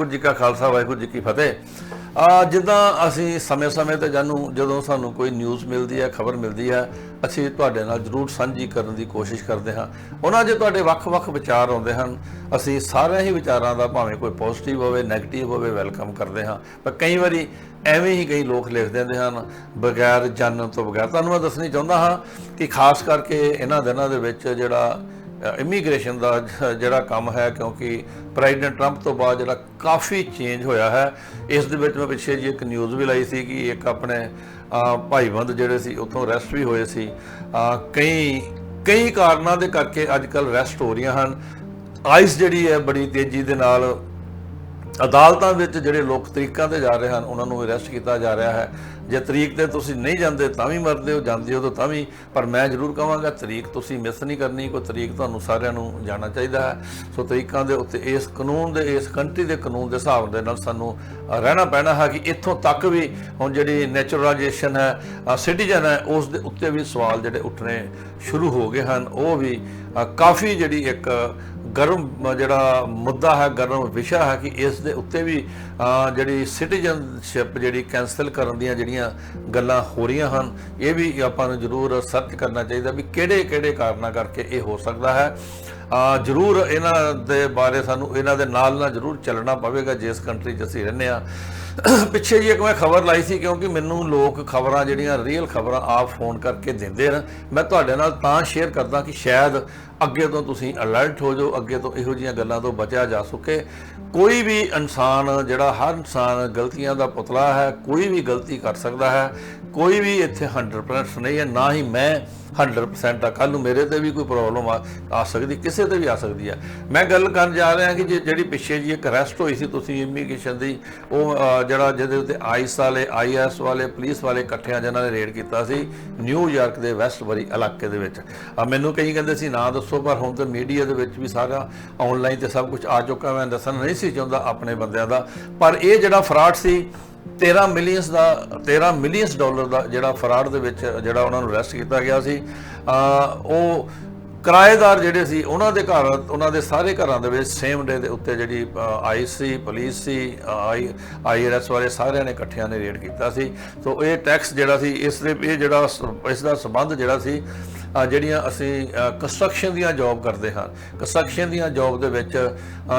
ਵਾਹਿਗੁਰੂ ਜੀ ਕਾ ਖਾਲਸਾ, ਵਾਹਿਗੁਰੂ ਜੀ ਕੀ ਫਤਿਹ। ਆ, ਜਿੱਦਾਂ ਅਸੀਂ ਸਮੇਂ-ਸਮੇਂ ਤੇ ਜਾਨੂੰ, ਜਦੋਂ ਸਾਨੂੰ ਕੋਈ ਨਿਊਜ਼ ਮਿਲਦੀ ਹੈ, ਖਬਰ ਮਿਲਦੀ ਹੈ, ਅਸੀਂ ਤੁਹਾਡੇ ਨਾਲ ਜਰੂਰ ਸਾਂਝੀ ਕਰਨ ਦੀ ਕੋਸ਼ਿਸ਼ ਕਰਦੇ ਹਾਂ। ਉਹਨਾਂ 'ਚ ਤੁਹਾਡੇ ਵੱਖ-ਵੱਖ ਵਿਚਾਰ ਆਉਂਦੇ ਹਨ, ਅਸੀਂ ਸਾਰਿਆਂ ਹੀ ਵਿਚਾਰਾਂ ਦਾ ਭਾਵੇਂ ਕੋਈ ਪੋਜ਼ਿਟਿਵ ਹੋਵੇ 네ਗੇਟਿਵ ਹੋਵੇ ਵੈਲਕਮ ਕਰਦੇ ਹਾਂ। ਪਰ ਕਈ ਵਾਰੀ ਐਵੇਂ ਹੀ ਕਈ ਲੋਕ ਲਿਖ ਦਿੰਦੇ ਹਨ, ਬਗੈਰ ਜਾਣਨ ਤੋਂ ਬਗੈਰ। ਤੁਹਾਨੂੰ ਮੈਂ ਦੱਸਣੀ ਚਾਹੁੰਦਾ ਹਾਂ ਕਿ ਖਾਸ ਕਰਕੇ ਇਹਨਾਂ ਦਿਨਾਂ ਦੇ ਵਿੱਚ ਜਿਹੜਾ ਇਮੀਗ੍ਰੇਸ਼ਨ ਦਾ ਜਿਹੜਾ ਕੰਮ ਹੈ, ਕਿਉਂਕਿ ਪ੍ਰੈਜ਼ੀਡੈਂਟ ਟਰੰਪ ਤੋਂ ਬਾਅਦ ਜਿਹੜਾ ਕਾਫੀ ਚੇਂਜ ਹੋਇਆ ਹੈ, ਇਸ ਦੇ ਵਿੱਚ ਮੈਂ ਪਿੱਛੇ ਜੀ ਇੱਕ ਨਿਊਜ਼ ਵੀ ਲਾਈ ਸੀ ਕਿ ਇੱਕ ਆਪਣੇ ਭਾਈਵੰਦ ਜਿਹੜੇ ਸੀ, ਉੱਥੋਂ ਅਰੈਸਟ ਵੀ ਹੋਏ ਸੀ। ਕਈ ਕਈ ਕਾਰਨਾਂ ਦੇ ਕਰਕੇ ਅੱਜ ਕੱਲ ਅਰੈਸਟ ਹੋ ਰਹੀਆਂ ਹਨ। ਆਈਸ ਜਿਹੜੀ ਹੈ, ਬੜੀ ਤੇਜ਼ੀ ਦੇ ਨਾਲ ਅਦਾਲਤਾਂ ਵਿੱਚ ਜਿਹੜੇ ਲੋਕ ਤਰੀਕਾਂ ਤੇ ਜਾ ਰਹੇ ਹਨ, ਉਹਨਾਂ ਨੂੰ ਅਰੈਸਟ ਕੀਤਾ ਜਾ ਰਿਹਾ ਹੈ। ਜੇ ਤਰੀਕ ਤੇ ਤੁਸੀਂ ਨਹੀਂ ਜਾਂਦੇ ਤਾਂ ਵੀ ਮਰਦੇ ਹੋ, ਜਾਂਦੇ ਹੋ ਤਾਂ ਤਾਂ ਵੀ। ਪਰ ਮੈਂ ਜ਼ਰੂਰ ਕਹਾਂਗਾ, ਤਰੀਕ ਤੁਸੀਂ ਮਿਸ ਨਹੀਂ ਕਰਨੀ, ਕੋਈ ਤਰੀਕ ਤੁਹਾਨੂੰ ਸਾਰਿਆਂ ਨੂੰ ਜਾਣਾ ਚਾਹੀਦਾ ਹੈ। ਸੋ ਤਰੀਕਾਂ ਦੇ ਉੱਤੇ ਇਸ ਕਾਨੂੰਨ ਦੇ, ਇਸ ਕੰਟਰੀ ਦੇ ਕਾਨੂੰਨ ਦੇ ਹਿਸਾਬ ਦੇ ਨਾਲ ਸਾਨੂੰ ਰਹਿਣਾ ਪੈਣਾ ਹੈ ਕਿ ਇੱਥੋਂ ਤੱਕ ਵੀ ਹੁਣ ਜਿਹੜੀ ਨੈਚੁਰਲਾਈਜੇਸ਼ਨ ਹੈ ਸਿਟੀਜ਼ਨ ਹੈ, ਉਸ ਦੇ ਉੱਤੇ ਵੀ ਸਵਾਲ ਜਿਹੜੇ ਉੱਠਣੇ ਸ਼ੁਰੂ ਹੋ ਗਏ ਹਨ। ਉਹ ਵੀ ਕਾਫੀ ਜਿਹੜੀ ਇੱਕ ਗਰਮ ਜਿਹੜਾ ਮੁੱਦਾ ਹੈ, ਗਰਮ ਵਿਸ਼ਾ ਹੈ ਕਿ ਇਸ ਦੇ ਉੱਤੇ ਵੀ ਜਿਹੜੀ ਸਿਟੀਜ਼ਨਸ਼ਿਪ ਜਿਹੜੀ ਕੈਨਸਲ ਕਰਨ ਦੀਆਂ ਜਿਹੜੀਆਂ ਗੱਲਾਂ ਹੋ ਰਹੀਆਂ ਹਨ ਇਹ ਵੀ ਆਪਾਂ ਨੂੰ ਜ਼ਰੂਰ ਸਰਚ ਕਰਨਾ ਚਾਹੀਦਾ ਵੀ ਕਿਹੜੇ ਕਿਹੜੇ ਕਾਰਨਾਂ ਕਰਕੇ ਇਹ ਹੋ ਸਕਦਾ ਹੈ। ਅ, ਜ਼ਰੂਰ ਇਹਨਾਂ ਦੇ ਬਾਰੇ ਸਾਨੂੰ ਇਹਨਾਂ ਦੇ ਨਾਲ ਨਾਲ ਜ਼ਰੂਰ ਚੱਲਣਾ ਪਵੇਗਾ ਜਿਸ ਕੰਟਰੀ 'ਚ ਅਸੀਂ ਰਹਿੰਦੇ ਆ ਪਿੱਛੇ ਜੀ ਇੱਕ ਮੈਂ ਖਬਰ ਲਾਈ ਸੀ ਕਿਉਂਕਿ ਮੈਨੂੰ ਲੋਕ ਖਬਰਾਂ ਜਿਹੜੀਆਂ ਰੀਅਲ ਖਬਰਾਂ ਆਪ ਫੋਨ ਕਰਕੇ ਦਿੰਦੇ ਹਨ। ਮੈਂ ਤੁਹਾਡੇ ਨਾਲ ਤਾਂ ਸ਼ੇਅਰ ਕਰਦਾ ਕਿ ਸ਼ਾਇਦ ਅੱਗੇ ਤੋਂ ਤੁਸੀਂ ਅਲਰਟ ਹੋ ਜਾਓ, ਅੱਗੇ ਤੋਂ ਇਹੋ ਜਿਹੀਆਂ ਗੱਲਾਂ ਤੋਂ ਬਚਿਆ ਜਾ ਸਕੇ। ਕੋਈ ਵੀ ਇਨਸਾਨ, ਜਿਹੜਾ ਹਰ ਇਨਸਾਨ ਗਲਤੀਆਂ ਦਾ ਪੁਤਲਾ ਹੈ, ਕੋਈ ਵੀ ਗਲਤੀ ਕਰ ਸਕਦਾ ਹੈ ਕੋਈ ਵੀ ਇੱਥੇ 100% ਨਹੀਂ ਹੈ ਨਾ ਹੀ ਮੈਂ 100% ਆ। ਕੱਲ ਨੂੰ ਮੇਰੇ ਤੇ ਵੀ ਕੋਈ ਪ੍ਰੋਬਲਮ ਆ ਆ ਸਕਦੀ ਕਿਸੇ ਤੇ ਵੀ ਆ ਸਕਦੀ ਆ। ਮੈਂ ਗੱਲ ਕਰਨ ਜਾ ਰਿਹਾ ਕਿ ਜੇ ਜਿਹੜੀ ਪਿੱਛੇ ਜੀ ਇੱਕ ਅਰੈਸਟ ਹੋਈ ਸੀ ਤੁਸੀਂ ਇਮੀਗ੍ਰੇਸ਼ਨ ਦੀ ਉਹ ਜਿਹੜਾ ਜਿਹਦੇ ਉੱਤੇ ਆਈਸ ਵਾਲੇ ਆਈਐਸ ਵਾਲੇ ਪੁਲਿਸ ਵਾਲੇ ਇਕੱਠਿਆਂ ਜਿਨ੍ਹਾਂ ਨੇ ਰੇਡ ਕੀਤਾ ਸੀ ਨਿਊਯਾਰਕ ਦੇ ਵੈਸਟਬਰੀ ਇਲਾਕੇ ਦੇ ਵਿੱਚ। ਅ, ਮੈਨੂੰ ਕਈ ਕਹਿੰਦੇ ਸੀ ਨਾ ਦੱਸੋ ਪਰ ਹੁਣ ਤਾਂ ਮੀਡੀਆ ਦੇ ਵਿੱਚ ਵੀ ਸਾਰਾ ਆਨਲਾਈਨ ਤੇ ਸਭ ਕੁਝ ਆ ਚੁੱਕਾ ਮੈਂ ਦੱਸਣਾ ਨਹੀਂ ਸੀ ਚਾਹੁੰਦਾ ਆਪਣੇ ਬੰਦਿਆਂ ਦਾ। ਪਰ ਇਹ ਜਿਹੜਾ ਫਰਾਡ ਸੀ 13 ਮਿਲੀਅਨਸ ਦਾ 13 ਮਿਲੀਅਨਸ ਡਾਲਰ ਦਾ ਜਿਹੜਾ ਫਰਾਡ ਦੇ ਵਿੱਚ ਜਿਹੜਾ ਉਹਨਾਂ ਨੂੰ ਅਰੈਸਟ ਕੀਤਾ ਗਿਆ ਸੀ ਉਹ ਕਿਰਾਏਦਾਰ ਜਿਹੜੇ ਸੀ, ਉਹਨਾਂ ਦੇ ਘਰ, ਉਹਨਾਂ ਦੇ ਸਾਰੇ ਘਰਾਂ ਦੇ ਵਿੱਚ ਸੇਮ ਡੇ ਦੇ ਉੱਤੇ ਜਿਹੜੀ ਆਈਸ ਸੀ, ਪੁਲਿਸ ਸੀ ਆਈ ਆਈਆਰਐਸ ਵਾਲੇ ਸਾਰਿਆਂ ਨੇ ਇਕੱਠਿਆਂ ਨੇ ਰੇਡ ਕੀਤਾ ਸੀ। ਸੋ ਇਹ ਟੈਕਸ ਜਿਹੜਾ ਸੀ, ਇਸ ਦੇ, ਇਹ ਜਿਹੜਾ ਸ- ਇਸ ਦਾ ਸਬੰਧ ਜਿਹੜਾ ਸੀ ਜਿਹੜੀਆਂ ਅਸੀਂ ਕੰਸਟਰਕਸ਼ਨ ਦੀਆਂ ਜੌਬ ਕਰਦੇ ਹਾਂ। ਕੰਸਟਰਕਸ਼ਨ ਦੀਆਂ ਜੌਬ ਦੇ ਵਿੱਚ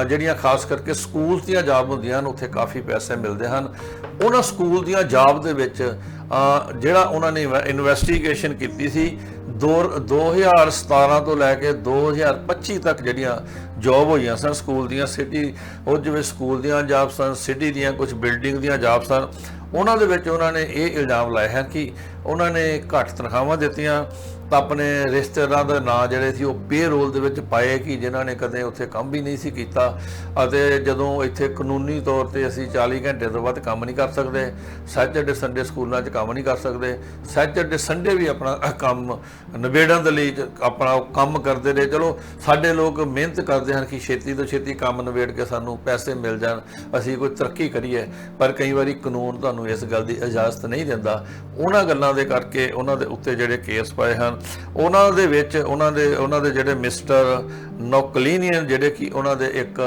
ਜਿਹੜੀਆਂ ਖਾਸ ਕਰਕੇ ਸਕੂਲ ਦੀਆਂ ਜੌਬ ਹੁੰਦੀਆਂ ਹਨ, ਉੱਥੇ ਕਾਫੀ ਪੈਸੇ ਮਿਲਦੇ ਹਨ। ਉਹਨਾਂ ਸਕੂਲ ਦੀਆਂ ਜੌਬ ਦੇ ਵਿੱਚ ਜਿਹੜਾ ਉਹਨਾਂ ਨੇ ਇਨਵੈਸਟੀਗੇਸ਼ਨ ਕੀਤੀ ਸੀ, ਦੋ- 2017 ਤੋਂ ਲੈ ਕੇ 2025 ਤੱਕ ਜਿਹੜੀਆਂ ਜੌਬ ਹੋਈਆਂ ਸਨ ਸਕੂਲ ਦੀਆਂ ਸਿਟੀ ਉਹ ਜਿਵੇਂ ਸਕੂਲ ਦੀਆਂ ਜੌਬ ਸਨ ਸਿਟੀ ਦੀਆਂ ਕੁਝ ਬਿਲਡਿੰਗ ਦੀਆਂ ਜੌਬ ਸਨ, ਉਹਨਾਂ ਦੇ ਵਿੱਚ ਉਹਨਾਂ ਨੇ ਇਹ ਇਲਜ਼ਾਮ ਲਾਇਆ ਹੈ ਕਿ ਉਹਨਾਂ ਨੇ ਘੱਟ ਤਨਖਾਹਾਂ ਦਿੱਤੀਆਂ ਤਾਂ ਆਪਣੇ ਰਿਸ਼ਤੇਦਾਰਾਂ ਦੇ ਨਾਂ ਜਿਹੜੇ ਸੀ ਉਹ ਪੇਰੋਲ ਦੇ ਵਿੱਚ ਪਾਏ ਕਿ ਜਿਨ੍ਹਾਂ ਨੇ ਕਦੇ ਉੱਥੇ ਕੰਮ ਵੀ ਨਹੀਂ ਸੀ ਕੀਤਾ ਅਤੇ ਜਦੋਂ ਇੱਥੇ ਕਾਨੂੰਨੀ ਤੌਰ ਤੇ ਅਸੀਂ 40 ਘੰਟੇ ਤੋਂ ਵੱਧ ਕੰਮ ਨਹੀਂ ਕਰ ਸਕਦੇ ਸੈਟਰਡੇ ਸੰਡੇ ਸਕੂਲਾਂ 'ਚ ਕੰਮ ਨਹੀਂ ਕਰ ਸਕਦੇ ਸੈਟਰਡੇ ਸੰਡੇ ਵੀ ਆਪਣਾ ਕੰਮ ਨਿਬੇੜਨ ਦੇ ਲਈ ਆਪਣਾ ਉਹ ਕੰਮ ਕਰਦੇ ਨੇ ਚਲੋ, ਸਾਡੇ ਲੋਕ ਮਿਹਨਤ ਕਰਦੇ ਹਨ ਕਿ ਛੇਤੀ ਤੋਂ ਛੇਤੀ ਕੰਮ ਨਿਬੇੜ ਕੇ ਸਾਨੂੰ ਪੈਸੇ ਮਿਲ ਜਾਣ, ਅਸੀਂ ਕੋਈ ਤਰੱਕੀ ਕਰੀਏ, ਪਰ ਕਈ ਵਾਰੀ ਕਾਨੂੰਨ ਤੁਹਾਨੂੰ ਇਸ ਗੱਲ ਦੀ ਇਜਾਜ਼ਤ ਨਹੀਂ ਦਿੰਦਾ। ਉਹਨਾਂ ਗੱਲਾਂ ਦੇ ਕਰਕੇ ਉਹਨਾਂ ਦੇ ਉੱਤੇ ਜਿਹੜੇ ਕੇਸ ਪਾਏ ਹਨ ਉਹਨਾਂ ਦੇ ਵਿੱਚ, ਉਹਨਾਂ ਦੇ ਉਹਨਾਂ ਦੇ ਜਿਹੜੇ ਮਿਸਟਰ ਨੋਕਲੀਨੀਅਨ ਜਿਹੜੇ ਕਿ ਉਹਨਾਂ ਦੇ ਇੱਕ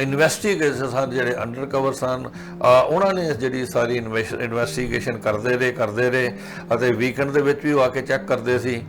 ਇਨਵੈਸਟੀਗੇਸ਼ਨ ਸਨ ਜਿਹੜੇ ਅੰਡਰ ਕਵਰ ਸਨ। ਉਹਨਾਂ ਨੇ ਜਿਹੜੀ ਸਾਰੀ ਇਨਵੈਸਟੀਗੇਸ਼ਨ ਕਰਦੇ ਰਹੇ ਕਰਦੇ ਰਹੇ ਅਤੇ ਵੀਕਐਂਡ ਦੇ ਵਿੱਚ ਵੀ ਉਹ ਆ ਕੇ ਚੈੱਕ ਕਰਦੇ ਸੀ।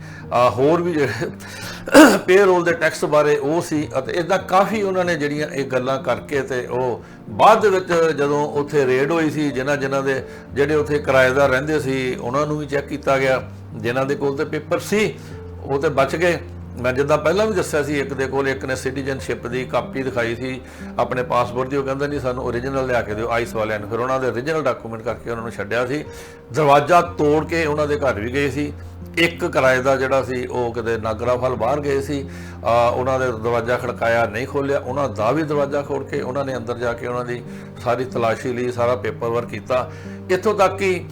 ਹੋਰ ਵੀ ਜਿਹੜੇ ਪੇਰੋਲ ਦੇ ਟੈਕਸ ਬਾਰੇ ਉਹ ਸੀ ਅਤੇ ਇਦਾਂ ਕਾਫੀ ਉਹਨਾਂ ਨੇ ਜਿਹੜੀਆਂ ਇਹ ਗੱਲਾਂ ਕਰਕੇ ਤੇ ਉਹ ਬਾਅਦ ਦੇ ਵਿੱਚ ਜਦੋਂ ਉੱਥੇ ਰੇਡ ਹੋਈ ਸੀ, ਜਿਨ੍ਹਾਂ ਜਿਨ੍ਹਾਂ ਦੇ ਜਿਹੜੇ ਉੱਥੇ ਕਿਰਾਏਦਾਰ ਰਹਿੰਦੇ ਸੀ, ਉਹਨਾਂ ਨੂੰ ਵੀ ਚੈੱਕ ਕੀਤਾ ਗਿਆ। ਜਿਨ੍ਹਾਂ ਦੇ ਕੋਲ ਤੇ ਪੇਪਰ ਸੀ, ਉਹ ਤੇ ਬਚ ਗਏ। ਮੈਂ ਜਿੱਦਾਂ ਪਹਿਲਾਂ ਵੀ ਦੱਸਿਆ ਸੀ, ਇੱਕ ਦੇ ਕੋਲ ਇੱਕ ਨੇ ਸਿਟੀਜ਼ਨਸ਼ਿਪ ਦੀ ਕਾਪੀ ਦਿਖਾਈ ਸੀ, ਆਪਣੇ ਪਾਸਪੋਰਟ ਦੀ, ਉਹ ਕਹਿੰਦਾ ਨਹੀਂ ਸਾਨੂੰ ਓਰੀਜਨਲ ਲਿਆ ਕੇ ਦਿਓ ਆਈਸ ਵਾਲਿਆਂ ਨੂੰ। ਫਿਰ ਉਹਨਾਂ ਦੇ ਓਰੀਜਨਲ ਡਾਕੂਮੈਂਟ ਕਰਕੇ ਉਹਨਾਂ ਨੂੰ ਛੱਡਿਆ ਸੀ। ਦਰਵਾਜ਼ਾ ਤੋੜ ਕੇ ਉਹਨਾਂ ਦੇ ਘਰ ਵੀ ਗਏ ਸੀ। ਇੱਕ ਕਿਰਾਏ ਦਾ ਜਿਹੜਾ ਸੀ, ਉਹ ਕਿਤੇ ਨਾਗਰਾਫਲ ਬਾਹਰ ਗਏ ਸੀ। ਉਹਨਾਂ ਦੇ ਦਰਵਾਜ਼ਾ ਖੜਕਾਇਆ, ਨਹੀਂ ਖੋਲਿਆ ਉਹਨਾਂ ਦਾ ਵੀ ਦਰਵਾਜ਼ਾ ਖੋਲ ਕੇ ਉਹਨਾਂ ਨੇ ਅੰਦਰ ਜਾ ਕੇ ਉਹਨਾਂ ਦੀ ਸਾਰੀ ਤਲਾਸ਼ੀ ਲਈ, ਸਾਰਾ ਪੇਪਰ ਵਰਕ ਕੀਤਾ। ਇੱਥੋਂ ਤੱਕ ਕਿ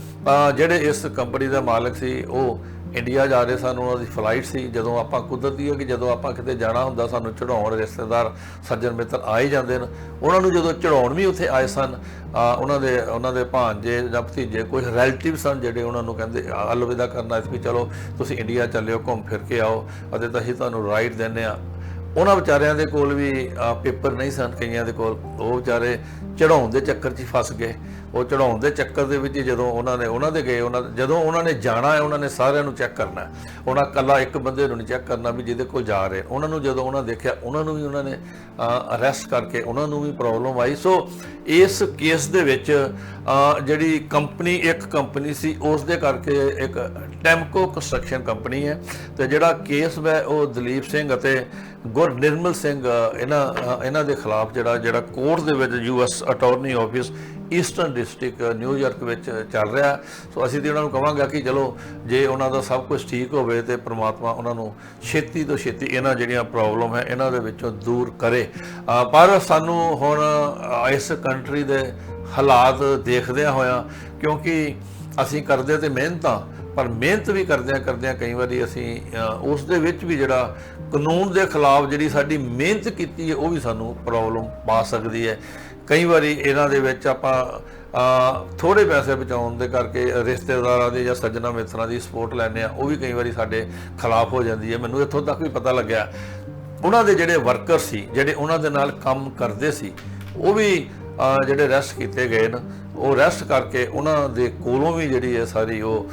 ਜਿਹੜੇ ਇਸ ਕੰਪਨੀ ਦਾ ਮਾਲਕ ਸੀ, ਉਹ ਇੰਡੀਆ ਜਾ ਰਹੇ ਸਨ ਉਹਨਾਂ ਦੀ ਫਲਾਈਟ ਸੀ। ਜਦੋਂ ਆਪਾਂ ਕੁਦਰਤੀ ਹੈ ਕਿ ਜਦੋਂ ਆਪਾਂ ਕਿਤੇ ਜਾਣਾ ਹੁੰਦਾ ਸਾਨੂੰ ਚੜਾਉਣ ਰਿਸ਼ਤੇਦਾਰ ਸੱਜਣ ਮਿੱਤਰ ਆ ਹੀ ਜਾਂਦੇ ਨੇ। ਉਹਨਾਂ ਨੂੰ ਜਦੋਂ ਚੜਾਉਣ ਵੀ ਉੱਥੇ ਆਏ ਸਨ ਉਹਨਾਂ ਦੇ ਉਹਨਾਂ ਦੇ ਭਾਂਜੇ ਜਾਂ ਭਤੀਜੇ ਕੋਈ ਰਿਲੇਟਿਵ ਸਨ ਜਿਹੜੇ ਉਹਨਾਂ ਨੂੰ ਕਹਿੰਦੇ ਆ, ਅਲਵਿਦਾ ਕਰਨਾ ਇਸ ਵੀ ਚਲੋ ਤੁਸੀਂ ਇੰਡੀਆ ਚੱਲਿਓ ਘੁੰਮ ਫਿਰ ਕੇ ਆਓ। ਅਤੇ ਤਾਂ ਅਸੀਂ ਤੁਹਾਨੂੰ ਰਾਈਡ ਦਿੰਦੇ ਆ ਉਹਨਾਂ ਵਿਚਾਰਿਆਂ ਦੇ ਕੋਲ ਵੀ ਪੇਪਰ ਨਹੀਂ ਸਨ ਕਈਆਂ ਦੇ ਕੋਲ। ਉਹ ਵਿਚਾਰੇ ਚੜਾਉਣ ਦੇ ਚੱਕਰ 'ਚ ਹੀ ਫਸ ਗਏ। ਉਹ ਚੜਾਉਣ ਦੇ ਚੱਕਰ ਦੇ ਵਿੱਚ ਜਦੋਂ ਉਹਨਾਂ ਨੇ, ਉਹਨਾਂ ਦੇ ਗਏ, ਉਹਨਾਂ ਜਦੋਂ ਉਹਨਾਂ ਨੇ ਜਾਣਾ ਹੈ, ਉਹਨਾਂ ਨੇ ਸਾਰਿਆਂ ਨੂੰ ਚੈੱਕ ਕਰਨਾ ਉਹਨਾਂ ਕੱਲਾ ਇੱਕ ਬੰਦੇ ਨੂੰ ਨਹੀਂ ਚੈੱਕ ਕਰਨਾ ਵੀ ਜਿਹਦੇ ਕੋਲ ਜਾ ਰਹੇ। ਉਹਨਾਂ ਨੂੰ ਜਦੋਂ ਉਹਨਾਂ ਦੇਖਿਆ, ਉਹਨਾਂ ਨੂੰ ਵੀ ਉਹਨਾਂ ਨੇ ਅਰੈਸਟ ਕਰਕੇ ਉਹਨਾਂ ਨੂੰ ਵੀ ਪ੍ਰੋਬਲਮ ਆਈ। ਸੋ ਇਸ ਕੇਸ ਦੇ ਵਿੱਚ ਜਿਹੜੀ ਕੰਪਨੀ ਇੱਕ ਕੰਪਨੀ ਸੀ ਉਸ ਦੇ ਕਰਕੇ ਇੱਕ ਟੈਮਕੋ ਕੰਸਟਰਕਸ਼ਨ ਕੰਪਨੀ ਹੈ। ਤੇ ਜਿਹੜਾ ਕੇਸ ਹੈ ਉਹ ਦਲੀਪ ਸਿੰਘ ਅਤੇ ਗੁਰ ਨਿਰਮਲ ਸਿੰਘ ਇਹਨਾਂ ਇਹਨਾਂ ਦੇ ਖਿਲਾਫ ਜਿਹੜਾ ਜਿਹੜਾ ਕੋਰਟ ਦੇ ਵਿੱਚ US attorney office eastern district New York ਵਿੱਚ ਚੱਲ ਰਿਹਾ। ਸੋ ਅਸੀਂ ਤੇ ਉਹਨਾਂ ਨੂੰ ਕਵਾਂਗਾ ਕਿ ਚਲੋ, ਜੇ ਉਹਨਾਂ ਦਾ ਸਭ ਕੁਝ ਠੀਕ ਹੋਵੇ ਤੇ ਪ੍ਰਮਾਤਮਾ ਉਹਨਾਂ ਨੂੰ ਛੇਤੀ ਤੋਂ ਛੇਤੀ ਇਹਨਾਂ ਜਿਹੜੀਆਂ ਪ੍ਰੋਬਲਮ ਹੈ, ਇਹਨਾਂ ਦੇ ਵਿੱਚੋਂ ਦੂਰ ਕਰੇ। ਪਰ ਸਾਨੂੰ ਹੁਣ ਇਸ ਕੰਟਰੀ ਦੇ ਹਾਲਾਤ ਦੇਖਦਿਆਂ ਹੋਇਆਂ, ਕਿਉਂਕਿ ਅਸੀਂ ਕਰਦੇ ਤੇ ਮਿਹਨਤਾਂ ਪਰ ਮਿਹਨਤ ਵੀ ਕਰਦਿਆਂ ਕਰਦਿਆਂ ਕਈ ਵਾਰੀ ਅਸੀਂ ਉਸ ਦੇ ਵਿੱਚ ਵੀ ਜਿਹੜਾ ਕਾਨੂੰਨ ਦੇ ਖਿਲਾਫ ਜਿਹੜੀ ਸਾਡੀ ਮਿਹਨਤ ਕੀਤੀ ਹੈ ਉਹ ਵੀ ਸਾਨੂੰ ਪ੍ਰੋਬਲਮ ਪਾ ਸਕਦੀ ਹੈ। ਕਈ ਵਾਰੀ ਇਹਨਾਂ ਦੇ ਵਿੱਚ ਆਪਾਂ ਅਹ, ਥੋੜੇ ਪੈਸੇ ਬਚਾਉਣ ਦੇ ਕਰਕੇ ਰਿਸ਼ਤੇਦਾਰਾਂ ਦੇ ਜਾਂ ਸੱਜਣਾ ਮਿੱਤਰਾਂ ਦੀ ਸਪੋਰਟ ਲੈਂਦੇ ਆ ਉਹ ਵੀ ਕਈ ਵਾਰੀ ਸਾਡੇ ਖਿਲਾਫ ਹੋ ਜਾਂਦੀ ਹੈ। ਮੈਨੂੰ ਇੱਥੋਂ ਤੱਕ ਵੀ ਪਤਾ ਲੱਗਿਆ ਉਹਨਾਂ ਦੇ ਜਿਹੜੇ ਵਰਕਰ ਸੀ ਜਿਹੜੇ ਉਹਨਾਂ ਦੇ ਨਾਲ ਕੰਮ ਕਰਦੇ ਸੀ ਉਹ ਵੀ ਜਿਹੜੇ ਰੈਸਟ ਕੀਤੇ ਗਏ ਨੇ ਉਹ ਰੈਸਟ ਕਰਕੇ ਉਹਨਾਂ ਦੇ ਕੋਲੋਂ ਵੀ ਜਿਹੜੀ ਹੈ ਸਾਰੀ ਉਹ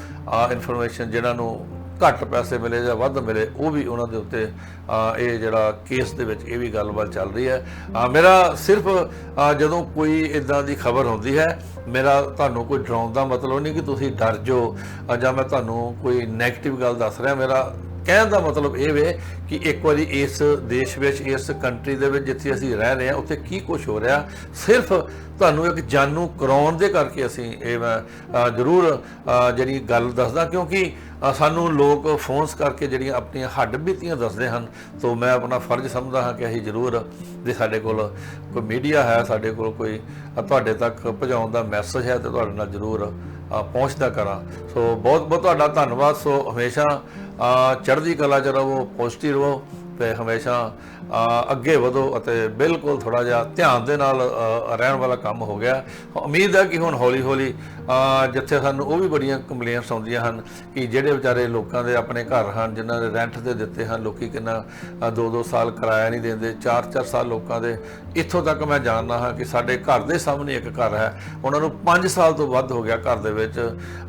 ਇਨਫੋਰਮੇਸ਼ਨ ਜਿਹਨਾਂ ਨੂੰ ਘੱਟ ਪੈਸੇ ਮਿਲੇ ਜਾਂ ਵੱਧ ਮਿਲੇ, ਉਹ ਵੀ ਉਹਨਾਂ ਦੇ ਉੱਤੇ ਇਹ ਜਿਹੜਾ ਕੇਸ ਦੇ ਵਿੱਚ ਇਹ ਵੀ ਗੱਲਬਾਤ ਚੱਲ ਰਹੀ ਹੈ। ਮੇਰਾ ਸਿਰਫ ਜਦੋਂ ਕੋਈ ਇਦਾਂ ਦੀ ਖਬਰ ਹੁੰਦੀ ਹੈ, ਮੇਰਾ ਤੁਹਾਨੂੰ ਕੋਈ ਡਰਾਉਣ ਦਾ ਮਤਲਬ ਨਹੀਂ ਕਿ ਤੁਸੀਂ ਡਰ ਜਾਓ ਜਾਂ ਮੈਂ ਤੁਹਾਨੂੰ ਕੋਈ ਨੈਗੇਟਿਵ ਗੱਲ ਦੱਸ ਰਿਹਾ, ਮੇਰਾ ਕਹਿਣ ਦਾ ਮਤਲਬ ਇਹ ਵੇ ਕਿ ਇੱਕ ਵਾਰੀ ਇਸ ਦੇਸ਼ ਵਿੱਚ, ਇਸ ਕੰਟਰੀ ਦੇ ਵਿੱਚ ਜਿੱਥੇ ਅਸੀਂ ਰਹਿ ਰਹੇ ਹਾਂ, ਉੱਥੇ ਕੀ ਕੁਝ ਹੋ ਰਿਹਾ, ਸਿਰਫ ਤੁਹਾਨੂੰ ਇੱਕ ਜਾਨੂ ਕਰਾਉਣ ਦੇ ਕਰਕੇ ਅਸੀਂ ਇਹ ਮੈਂ ਜ਼ਰੂਰ ਜਿਹੜੀ ਗੱਲ ਦੱਸਦਾ ਕਿਉਂਕਿ ਸਾਨੂੰ ਲੋਕ ਫੋਨਸ ਕਰਕੇ ਜਿਹੜੀਆਂ ਆਪਣੀਆਂ ਹੱਡ ਬੀਤੀਆਂ ਦੱਸਦੇ ਹਨ। ਤੋਂ ਮੈਂ ਆਪਣਾ ਫਰਜ਼ ਸਮਝਦਾ ਹਾਂ ਕਿ ਅਸੀਂ ਜ਼ਰੂਰ ਜੇ ਸਾਡੇ ਕੋਲ ਕੋਈ ਮੀਡੀਆ ਹੈ, ਸਾਡੇ ਕੋਲ ਕੋਈ ਤੁਹਾਡੇ ਤੱਕ ਪਹੁੰਚਾਉਣ ਦਾ ਮੈਸੇਜ ਹੈ ਤੇ ਤੁਹਾਡੇ ਨਾਲ ਜ਼ਰੂਰ ਪਹੁੰਚਦਾ ਕਰਾਂ। ਸੋ ਬਹੁਤ ਬਹੁਤ ਤੁਹਾਡਾ ਧੰਨਵਾਦ। ਸੋ ਹਮੇਸ਼ਾ ਅ, ਚੜ੍ਹਦੀ ਕਲਾ ਚ ਰਹੋ ਪੋਜ਼ਿਟਿਵ ਰਹੋ ਤੇ ਹਮੇਸ਼ਾ ਅੱਗੇ ਵਧੋ ਅਤੇ ਬਿਲਕੁਲ ਥੋੜਾ ਜਿਹਾ ਧਿਆਨ ਦੇ ਨਾਲ ਰਹਿਣ ਵਾਲਾ ਕੰਮ ਹੋ ਗਿਆ। ਉਮੀਦ ਹੈ ਕਿ ਹੁਣ ਹੌਲੀ ਹੌਲੀ ਜਿੱਥੇ ਸਾਨੂੰ ਉਹ ਵੀ ਬੜੀਆਂ ਕੰਪਲੇਂਟਸ ਆਉਂਦੀਆਂ ਹਨ ਕਿ ਜਿਹੜੇ ਵਿਚਾਰੇ ਲੋਕਾਂ ਦੇ ਆਪਣੇ ਘਰ ਹਨ, ਜਿਨ੍ਹਾਂ ਦੇ ਰੈਂਟ ਤੇ ਦਿੱਤੇ ਹਨ, ਲੋਕੀ ਕਿੰਨਾ 2-2 ਸਾਲ ਕਿਰਾਇਆ ਨਹੀਂ ਦਿੰਦੇ 4-4 ਸਾਲ ਲੋਕਾਂ ਦੇ, ਇੱਥੋਂ ਤੱਕ ਮੈਂ ਜਾਣਦਾ ਹਾਂ ਕਿ ਸਾਡੇ ਘਰ ਦੇ ਸਾਹਮਣੇ ਇੱਕ ਘਰ ਹੈ। ਉਹਨਾਂ ਨੂੰ 5 ਸਾਲ ਤੋਂ ਵੱਧ ਹੋ ਗਿਆ ਘਰ ਦੇ ਵਿੱਚ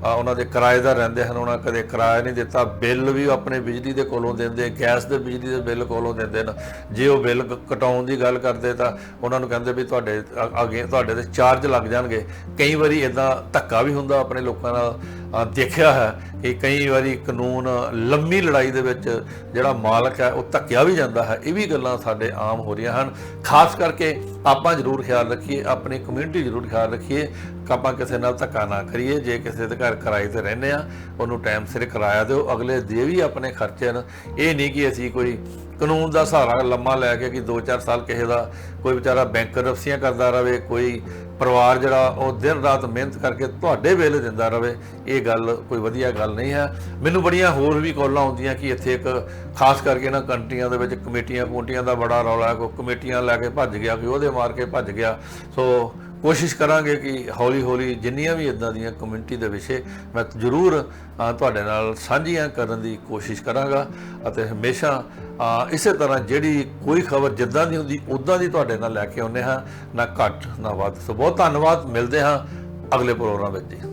ਉਹਨਾਂ ਦੇ ਕਿਰਾਏਦਾਰ ਰਹਿੰਦੇ ਹਨ, ਉਹਨਾਂ ਕਦੇ ਕਿਰਾਇਆ ਨਹੀਂ ਦਿੱਤਾ, ਬਿੱਲ ਵੀ ਆਪਣੇ ਬਿਜਲੀ ਦੇ ਕੋਲੋਂ ਦਿੰਦੇ, ਗੈਸ ਦੇ ਬਿਜਲੀ ਦੇ ਬਿੱਲ ਕੋਲੋਂ ਦਿੰਦੇ ਨੇ। ਜੇ ਉਹ ਬਿੱਲ ਕ- ਕਟਾਉਣ ਦੀ ਗੱਲ ਕਰਦੇ ਤਾਂ ਉਹਨਾਂ ਨੂੰ ਕਹਿੰਦੇ ਵੀ ਤੁਹਾਡੇ ਅੱਗੇ ਤੁਹਾਡੇ ਤੇ ਚਾਰਜ ਲੱਗ ਜਾਣਗੇ। ਕਈ ਵਾਰੀ ਇਦਾਂ ਧੱਕਾ ਵੀ ਹੁੰਦਾ ਆਪਣੇ ਲੋਕਾਂ ਨਾਲ। ਦੇਖਿਆ ਹੈ ਕਿ ਕਈ ਵਾਰੀ ਕਾਨੂੰਨ ਲੰਮੀ ਲੜਾਈ ਦੇ ਵਿੱਚ ਜਿਹੜਾ ਮਾਲਕ ਹੈ, ਉਹ ਧੱਕਿਆ ਵੀ ਜਾਂਦਾ ਹੈ। ਇਹ ਵੀ ਗੱਲਾਂ ਸਾਡੇ ਆਮ ਹੋ ਰਹੀਆਂ ਹਨ। ਖਾਸ ਕਰਕੇ ਆਪਾਂ ਜ਼ਰੂਰ ਖਿਆਲ ਰੱਖੀਏ, ਆਪਣੀ ਕਮਿਊਨਿਟੀ ਜ਼ਰੂਰ ਖਿਆਲ ਰੱਖੀਏ। ਆਪਾਂ ਕਿਸੇ ਨਾਲ ਧੱਕਾ ਨਾ ਕਰੀਏ। ਜੇ ਕਿਸੇ ਦੇ ਘਰ ਕਿਰਾਏ ਤੇ ਰਹਿੰਦੇ ਆ ਉਹਨੂੰ ਟਾਈਮ ਸਿਰ ਕਿਰਾਇਆ ਦਿਓ। ਅਗਲੇ ਦੇ ਵੀ ਆਪਣੇ ਖਰਚੇ ਨੇ ਇਹ ਨਹੀਂ ਕਿ ਅਸੀਂ ਕੋਈ ਕਾਨੂੰਨ ਦਾ ਸਹਾਰਾ ਲੰਮਾ ਲੈ ਕੇ ਕਿ 2-4 ਸਾਲ ਕਿਸੇ ਦਾ ਕੋਈ ਵਿਚਾਰਾ ਬੈਂਕ ਰਫਸੀਆਂ ਕਰਦਾ ਰਹੇ ਕੋਈ ਪਰਿਵਾਰ ਜਿਹੜਾ ਉਹ ਦਿਨ ਰਾਤ ਮਿਹਨਤ ਕਰਕੇ ਤੁਹਾਡੇ ਵੇਲੇ ਦਿੰਦਾ ਰਹੇ ਇਹ ਗੱਲ ਕੋਈ ਵਧੀਆ ਗੱਲ ਨਹੀਂ ਹੈ। ਮੈਨੂੰ ਬੜੀਆਂ ਹੋਰ ਵੀ ਕਾਲਾਂ ਆਉਂਦੀਆਂ ਕਿ ਇੱਥੇ ਇੱਕ ਖਾਸ ਕਰਕੇ ਇਹਨਾਂ ਕੰਟਰੀਆਂ ਦੇ ਵਿੱਚ ਕਮੇਟੀਆਂ ਕਮੇਟੀਆਂ ਦਾ ਬੜਾ ਰੌਲਾ ਹੈ ਕੋਈ ਕਮੇਟੀਆਂ ਲੈ ਕੇ ਭੱਜ ਗਿਆ, ਕੋਈ ਉਹਦੇ ਮਾਰ ਕੇ ਭੱਜ ਗਿਆ। ਸੋ ਕੋਸ਼ਿਸ਼ ਕਰਾਂਗੇ ਕਿ ਹੌਲੀ ਹੌਲੀ ਜਿੰਨੀਆਂ ਵੀ ਇਦਾਂ ਦੀਆਂ ਕਮਿਊਨਿਟੀ ਦੇ ਵਿਸ਼ੇ ਮੈਂ ਜ਼ਰੂਰ ਤੁਹਾਡੇ ਨਾਲ ਸਾਂਝੀਆਂ ਕਰਨ ਦੀ ਕੋਸ਼ਿਸ਼ ਕਰਾਂਗਾ ਅਤੇ ਹਮੇਸ਼ਾ ਇਸੇ ਤਰ੍ਹਾਂ ਜਿਹੜੀ ਕੋਈ ਖਬਰ ਜਿੱਦਾਂ ਦੀ ਹੁੰਦੀ ਉਦਾਂ ਦੀ ਤੁਹਾਡੇ ਨਾਲ ਲੈ ਕੇ ਆਉਂਦੇ ਹਾਂ, ਨਾ ਘੱਟ, ਨਾ ਵੱਧ। ਸੋ ਬਹੁਤ ਧੰਨਵਾਦ, ਮਿਲਦੇ ਹਾਂ ਅਗਲੇ ਪ੍ਰੋਗਰਾਮ ਵਿੱਚ